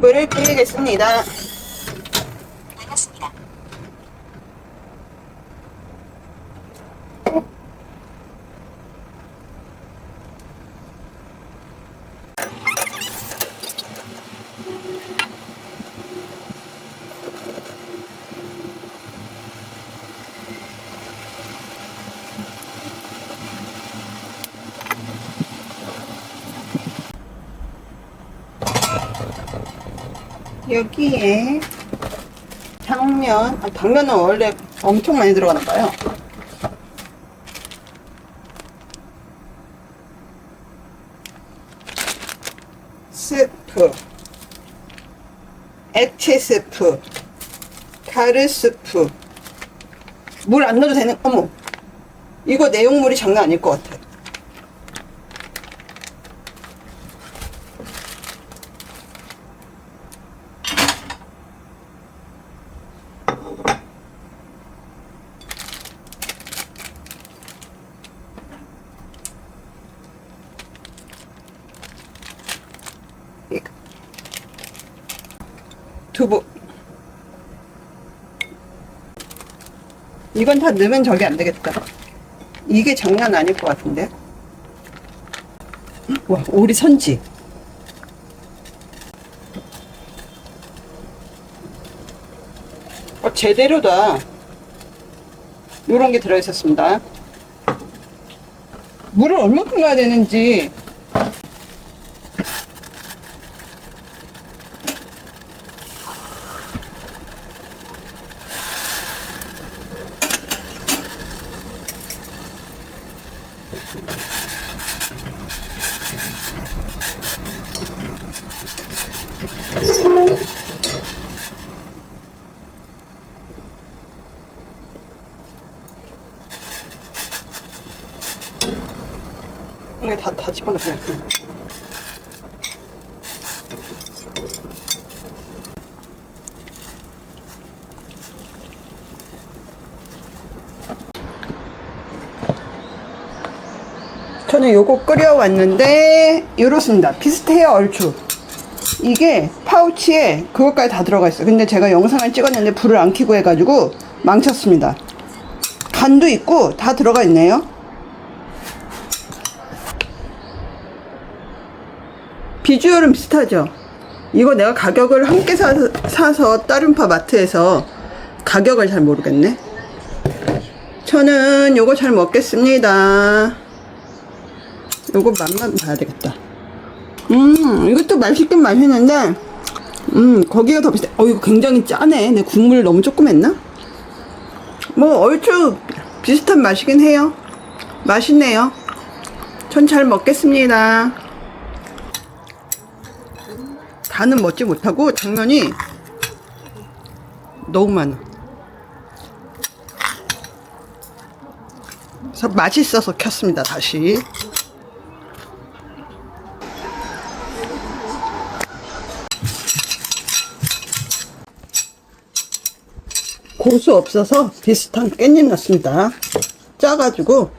물을. 반갑습니다. 여기에 당면, 아, 당면은 원래 엄청 많이 들어가나 봐요. 스프, 액체 스프, 가르 스프, 물 안 넣어도 되는, 어머, 이거 내용물이 장난 아닐 것 같아. 두부. 이건 다 넣으면 저게 안 되겠다. 이게 장난 아닐 것 같은데. 와, 오리 선지. 어, 제대로다. 요런 게 들어있었습니다. 물을 얼마큼 넣어야 되는지 이게 다, 다 집어넣어요. 저는 요거 끓여왔는데 이렇습니다. 비슷해요 얼추. 이게 파우치에 그것까지 다 들어가 있어요. 근데 제가 영상을 찍었는데 불을 안 켜고 해가지고 망쳤습니다. 간도 있고 다 들어가 있네요. 비주얼은 비슷하죠? 이거 내가 가격을 함께 사서, 사서 따른파 마트에서 가격을 잘 모르겠네. 저는 요거 잘 먹겠습니다. 요거 맛만 봐야 되겠다. 음, 이것도 맛있긴 맛있는데, 음, 거기가 더 비슷해. 어, 이거 굉장히 짜네. 내 국물 너무 조금 했나? 뭐, 얼추 비슷한 맛이긴 해요. 맛있네요. 전 잘 먹겠습니다. 다는 먹지 못하고 당면이 너무 많아. 그래서 맛있어서 켰습니다, 다시. 고수 없어서 비슷한 깻잎 넣습니다. 짜가지고